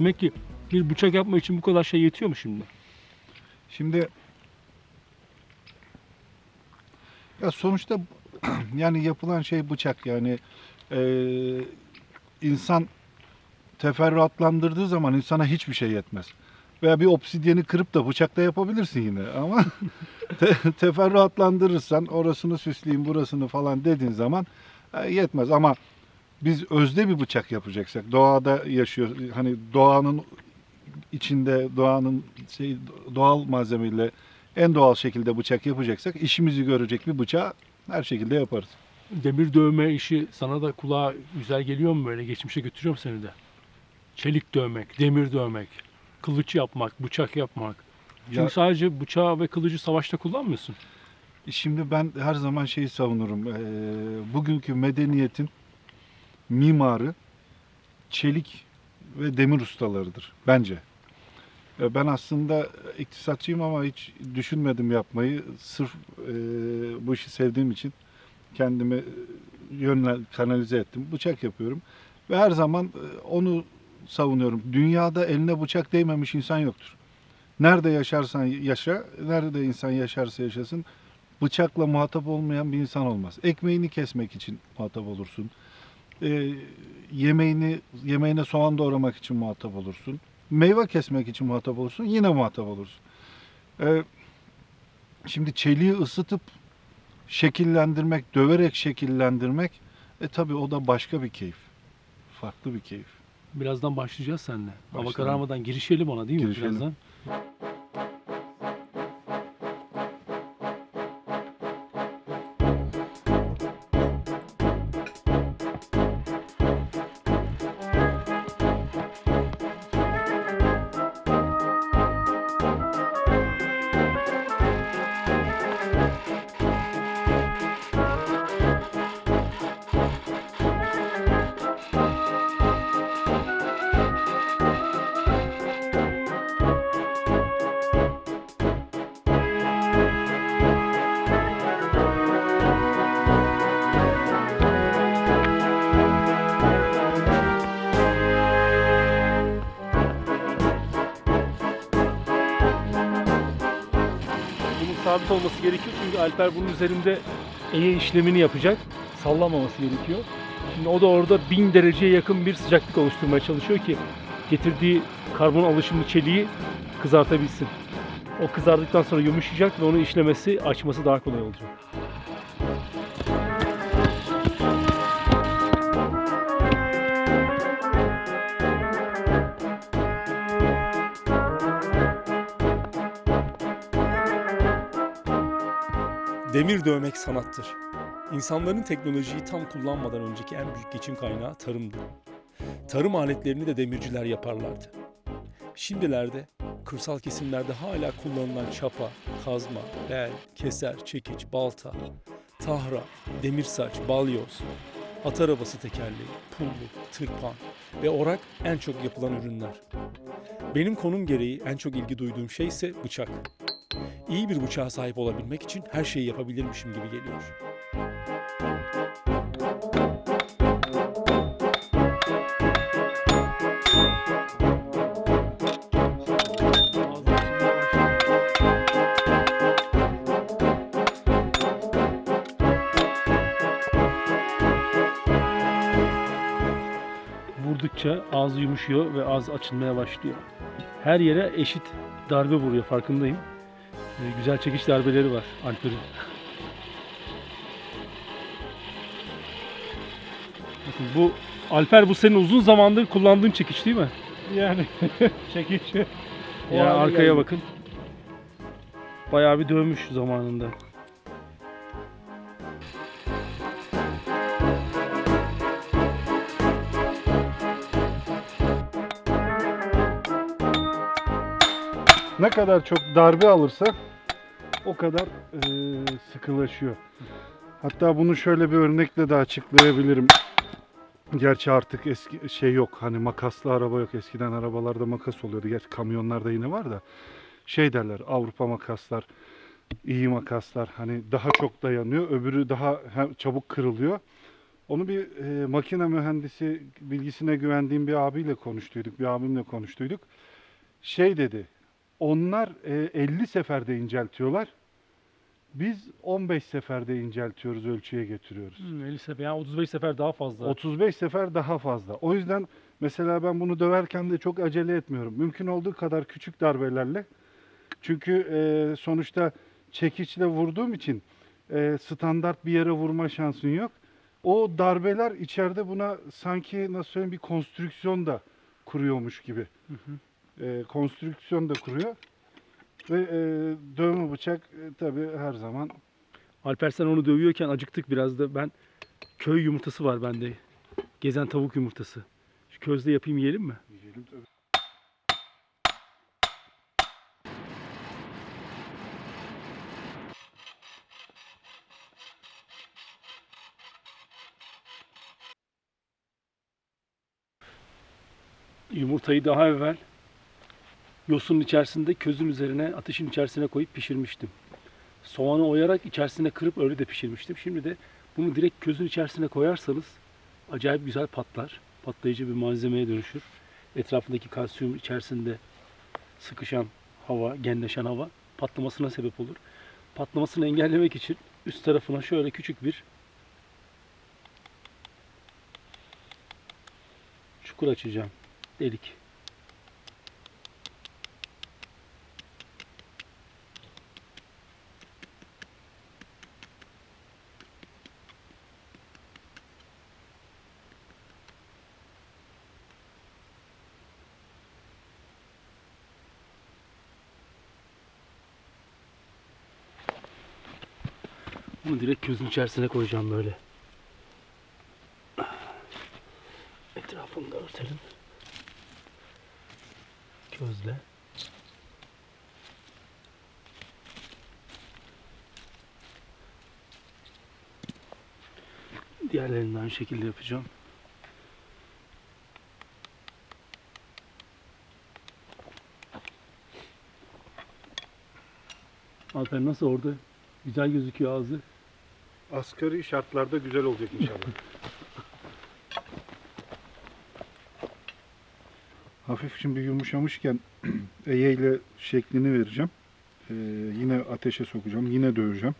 Demek ki bir bıçak yapmak için bu kadar şey yetiyor mu şimdi? Şimdi ya sonuçta yani yapılan şey bıçak yani eee, insan teferruatlandırdığı zaman insana hiçbir şey yetmez. Veya bir obsidyeni kırıp da bıçakla yapabilirsin yine ama te- teferruatlandırırsan orasını süsleyeyim burasını falan dediğin zaman e, yetmez ama biz özde bir bıçak yapacaksak doğada yaşıyor hani doğanın içinde doğanın şey doğal malzemeyle en doğal şekilde bıçak yapacaksak işimizi görecek bir bıçağı her şekilde yaparız. Demir dövme işi sana da kulağa güzel geliyor mu böyle? Geçmişe götürüyor mu seni de? Çelik dövmek, demir dövmek, kılıç yapmak, bıçak yapmak. Çünkü Ya- sadece bıçağı ve kılıcı savaşta kullanmıyorsun. Şimdi ben her zaman şeyi savunurum. Ee, bugünkü medeniyetin mimarı çelik ve demir ustalarıdır bence. Ee, Ben aslında iktisatçıyım ama hiç düşünmedim yapmayı. Sırf e, bu işi sevdiğim için kendimi yönlen kanalize ettim. Bıçak yapıyorum ve her zaman e, onu savunuyorum. Dünyada eline bıçak değmemiş insan yoktur. Nerede yaşarsan yaşa, nerede insan yaşarsa yaşasın bıçakla muhatap olmayan bir insan olmaz. Ekmeğini kesmek için muhatap olursun. Ee, yemeğini yemeğine soğan doğramak için muhatap olursun. Meyve kesmek için muhatap olursun. Yine muhatap olursun. Ee, şimdi çeliği ısıtıp şekillendirmek, döverek şekillendirmek e tabi o da başka bir keyif. Farklı bir keyif. Birazdan başlayacağız seninle. Hava Başlayalım. kararmadan girişelim ona değil mi Girişelim. birazdan? Sabit olması gerekiyor çünkü Alper bunun üzerinde eye işlemini yapacak. Sallamaması gerekiyor. Şimdi o da orada 1000 dereceye yakın bir sıcaklık oluşturmaya çalışıyor ki getirdiği karbon alışımlı çeliği kızartabilsin. O kızardıktan sonra yumuşayacak ve onu işlemesi, açması daha kolay olacak. Demir dövmek sanattır. İnsanların teknolojiyi tam kullanmadan önceki en büyük geçim kaynağı tarımdı. Tarım aletlerini de demirciler yaparlardı. Şimdilerde kırsal kesimlerde hala kullanılan çapa, kazma, bel, keser, çekiç, balta, tahra, demir saç, balyoz, at arabası tekerleği, pulluk, tırpan ve orak en çok yapılan ürünler. Benim konum gereği en çok ilgi duyduğum şey ise bıçak. İyi bir bıçağa sahip olabilmek için her şeyi yapabilirmişim gibi geliyor. Vurdukça ağzı yumuşuyor ve ağız açılmaya başlıyor. Her yere eşit darbe vuruyor farkındayım. Ee, güzel çekiş darbeleri var Alper'in. Bakın bu Alper bu senin uzun zamandır kullandığın çekiç değil mi? Yani çekiç. O Ya arkaya geldi. bakın. Bayağı bir dövmüş zamanında. Ne kadar çok darbe alırsa o kadar eee, sıkılaşıyor. Hatta bunu şöyle bir örnekle de açıklayabilirim. Gerçi artık eski şey yok. Hani makaslı araba yok. Eskiden arabalarda makas oluyordu. Gerçi kamyonlarda yine var da. Şey derler Avrupa makaslar iyi makaslar hani daha çok dayanıyor. Öbürü daha çabuk kırılıyor. Onu bir e, makine mühendisi bilgisine güvendiğim bir abiyle konuştuyduk. Bir abimle konuştuyduk. Şey dedi. Onlar e, 50 seferde inceltiyorlar. Biz 15 seferde inceltiyoruz, ölçüye getiriyoruz. Hmm, 50 sefer yani 35 sefer daha fazla. 35 sefer daha fazla. O yüzden mesela ben bunu döverken de çok acele etmiyorum. Mümkün olduğu kadar küçük darbelerle. Çünkü e, sonuçta çekiçle vurduğum için e, standart bir yere vurma şansın yok. O darbeler içeride buna sanki nasıl söyleyeyim bir konstrüksiyon da kuruyormuş gibi. Hı hı. E, konstrüksiyon da kuruyor. Ve e, dövme bıçak e, tabii her zaman Alper sen onu dövüyorken acıktık biraz da. Ben köy yumurtası var bende. Gezen tavuk yumurtası. Şu közde yapayım yiyelim mi? yiyelim tabii. Yumurtayı daha evvel yosunun içerisinde közün üzerine ateşin içerisine koyup pişirmiştim. Soğanı oyarak içerisine kırıp öyle de pişirmiştim. Şimdi de bunu direkt közün içerisine koyarsanız acayip güzel patlar. Patlayıcı bir malzemeye dönüşür. Etrafındaki kalsiyum içerisinde sıkışan hava, genleşen hava patlamasına sebep olur. Patlamasını engellemek için üst tarafına şöyle küçük bir çukur açacağım. Delik. Bunu direkt közün içerisine koyacağım böyle. Etrafını da örtelim. Közle. Diğerlerini aynı şekilde yapacağım. Alper nasıl orada? Güzel gözüküyor ağzı. Asgari şartlarda güzel olacak inşallah. Hafif şimdi yumuşamışken Eye ile şeklini vereceğim. Ee, yine ateşe sokacağım. Yine döveceğim.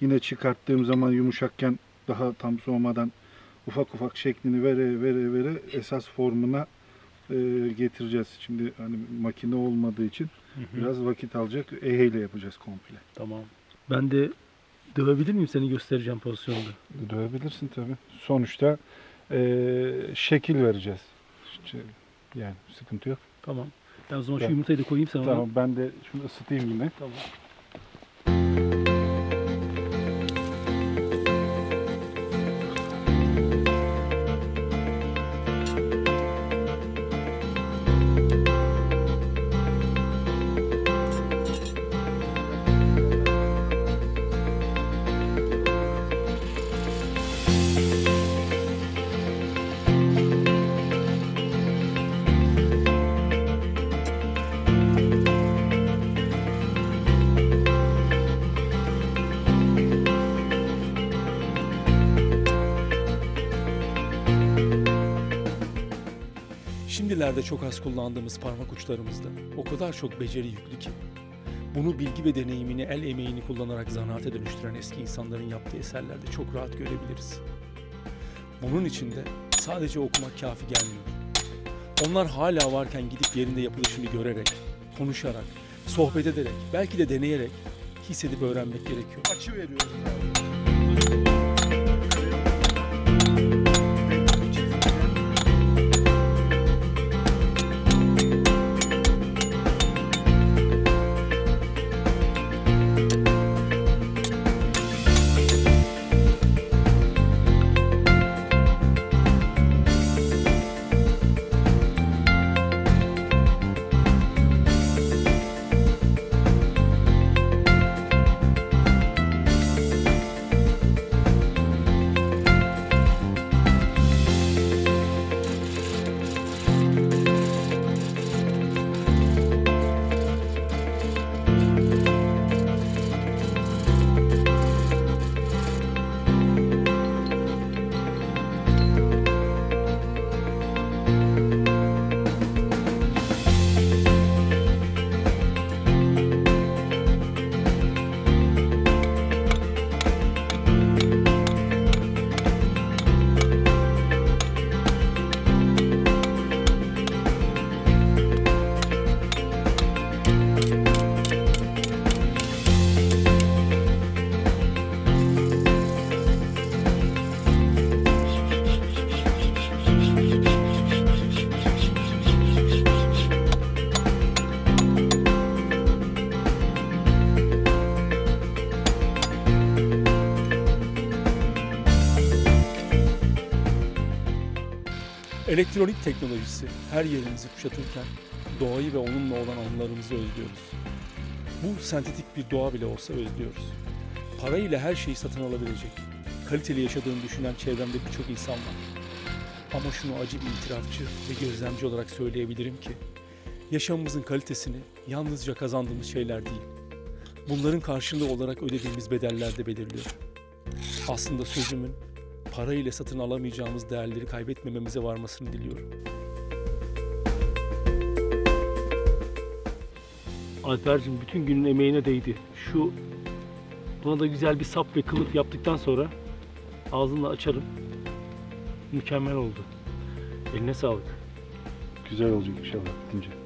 Yine çıkarttığım zaman yumuşakken daha tam soğumadan ufak ufak şeklini vere vere vere esas formuna e, getireceğiz. Şimdi hani makine olmadığı için biraz vakit alacak. Eye ile yapacağız komple. Tamam. Ben de dövebilir miyim seni göstereceğim pozisyonda? Dövebilirsin tabii. Sonuçta eee, şekil vereceğiz. Yani sıkıntı yok. Tamam. Ben o zaman şu Tamam. yumurtayı da koyayım sen ona. Tamam ben de şunu ısıtayım yine. Tamam. Şimdilerde çok az kullandığımız parmak uçlarımızda o kadar çok beceri yüklü ki. Bunu bilgi ve deneyimini, el emeğini kullanarak zanaate dönüştüren eski insanların yaptığı eserlerde çok rahat görebiliriz. Bunun için de sadece okumak kafi gelmiyor. Onlar hala varken gidip yerinde yapılışını görerek, konuşarak, sohbet ederek, belki de deneyerek hissedip öğrenmek gerekiyor. Açı veriyoruz. Elektronik teknolojisi her yerimizi kuşatırken doğayı ve onunla olan anılarımızı özlüyoruz. Bu sentetik bir doğa bile olsa özlüyoruz. Parayla her şeyi satın alabilecek, kaliteli yaşadığını düşünen çevremde birçok insan var. Ama şunu acı bir itirafçı ve gözlemci olarak söyleyebilirim ki, yaşamımızın kalitesini yalnızca kazandığımız şeyler değil, bunların karşılığı olarak ödediğimiz bedeller de belirliyor. Aslında sözümün para ile satın alamayacağımız değerleri kaybetmememize varmasını diliyorum. Alper'cim bütün günün emeğine değdi. Şu buna da güzel bir sap ve kılıf yaptıktan sonra ağzını açarım. Mükemmel oldu. Eline sağlık. Güzel olacak inşallah bitince.